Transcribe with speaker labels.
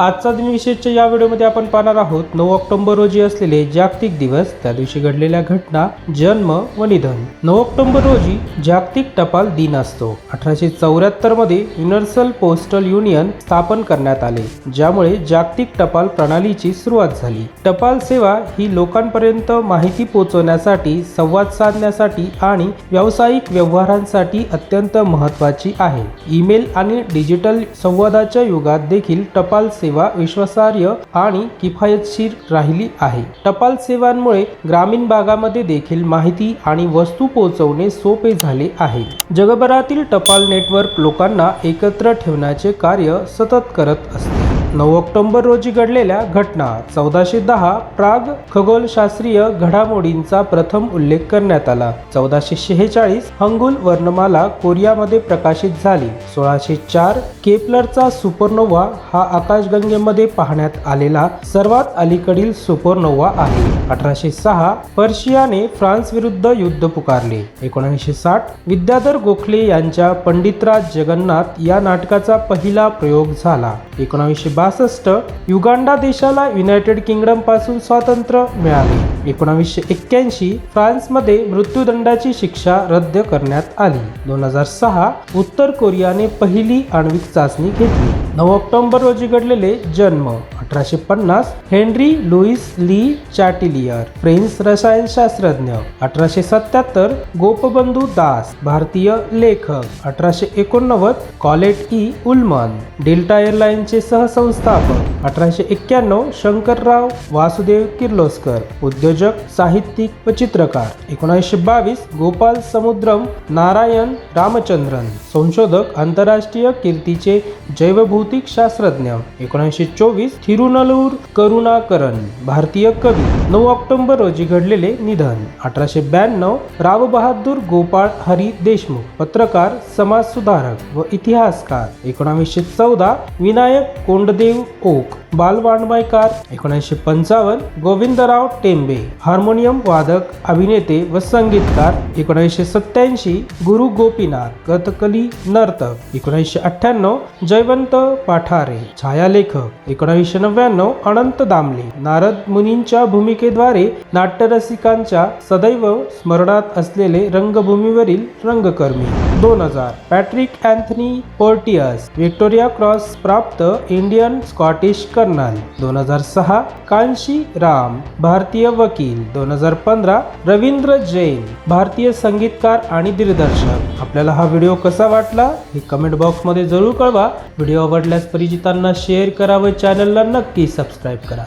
Speaker 1: आजचा दिनविशेषच्या या व्हिडिओमध्ये आपण पाहणार आहोत नऊ ऑक्टोबर रोजी असलेले जागतिक दिवस त्या दिवशी घडलेल्या घटना जन्म व निधन. नऊ ऑक्टोबर रोजी जागतिक टपाल दिन असतो. अठराशे चौऱ्याहत्तरमध्ये युनिव्हर्सल पोस्टल युनियन स्थापन करण्यात आले ज्यामुळे जागतिक टपाल प्रणालीची सुरुवात झाली. टपाल सेवा ही लोकांपर्यंत माहिती पोहोचवण्यासाठी संवाद साधण्यासाठी आणि व्यावसायिक व्यवहारांसाठी अत्यंत महत्वाची आहे. ईमेल आणि डिजिटल संवादाच्या युगात देखील टपाल सेवा सेवा विश्वासार्ह आणि किफायतशीर राहिली आहे. टपाल सेवांमुळे ग्रामीण भागामध्ये देखील माहिती आणि वस्तू पोहोचवणे सोपे झाले आहे. जगभरातील टपाल नेटवर्क लोकांना एकत्र ठेवण्याचे कार्य सतत करत असते. नऊ ऑक्टोबर रोजी घडलेल्या घटना चौदाशे दहा प्राग खगोलशास्त्रीय घडामोडींचा प्रथम उल्लेख करण्यात आला. चौदाशे शेहेचाळीस हंगुल वर्णमाला कोरियामध्ये प्रकाशित झाली. सोळाशे चार केपलरचा सुपरनोवा हा आकाशगंगेमध्ये पाहण्यात आलेला सर्वात अलीकडील सुपरनोवा आहे. अठराशे सहा पर्शियाने फ्रान्स विरुद्ध युद्ध पुकारले. एकोणीसशे साठ विद्याधर गोखले यांच्या पंडितराज जगन्नाथ या नाटकाचा पहिला प्रयोग झाला. एकोणावीसशे बासष्ट युगांडा देशाला युनायटेड किंगडमपासून स्वातंत्र्य मिळाले. एकोणावीसशे एक्क्याऐंशी फ्रान्समध्ये मृत्यूदंडाची शिक्षा रद्द करण्यात आली. दोन हजार सहा उत्तर कोरियाने पहिली आण्विक चाचणी घेतली. नऊ ऑक्टोबर रोजी घडलेले जन्म. अठराशे पन्नास Henry Louis Le Chatelier French रसायनशास्त्रज्ञ. अठराशे सत्याहत्तर गोपबंधू दास भारतीय लेखक. अठराशे एकोणनव्वद कॉलेट ई. उल्मन डेल्टा एअरलाइनचे सहसंस्थापक. अठराशे एक्क्याण्णव शंकरराव वासुदेव किर्लोस्कर उद्योग उद्योजक साहित्यिक व चित्रकार. एकोणीसशे बावीस गोपाल समुद्रम नारायण रामचंद्रन. संशोधक आंतरराष्ट्रीय कीर्तीचे जैवभौतिक शास्त्रज्ञ. एकोणीसशे चोवीस थिरुनलूर करुणाकरन. भारतीय कवी. नऊ ऑक्टोबर रोजी घडलेले निधन. अठराशे ब्याण्णव राव बहादूर गोपाळ हरी देशमुख. पत्रकार समाजसुधारक व इतिहासकार. एकोणावीसशे चौदा विनायक कोंडदेव ओक. बालवाणबायकार एकोणीसशे पंचावन्न गोविंदराव टेंबे. हार्मोनियम वादक अभिनेते व संगीतकार एकोणीसशे सत्याऐंशी गुरु गोपीनाथ कथकली नर्तक एकोणीसशे अठ्ठ्याण्णव जयवंत पाठारे छायालेखक एकोणीसशे नव्याण्णव अनंत दामले नारद मुनींच्या भूमिकेद्वारे नाट्यरसिकांच्या सदैव स्मरणात असलेले रंगभूमीवरील रंगकर्मी. दोन हजार Patrick Anthony Porteous Victoria Cross प्राप्त इंडियन स्कॉटिश कर्नल. दोन हजार सहा कांशी राम भारतीय वकील दोन हजार पंधरा रवींद्र जैन भारतीय संगीतकार आणि दिग्दर्शक. आपल्याला हा व्हिडिओ कसा वाटला हे कमेंट बॉक्समध्ये जरूर कळवा. व्हिडिओ आवडल्यास परिचितांना शेअर करा व चॅनलला नक्की सबस्क्राईब करा.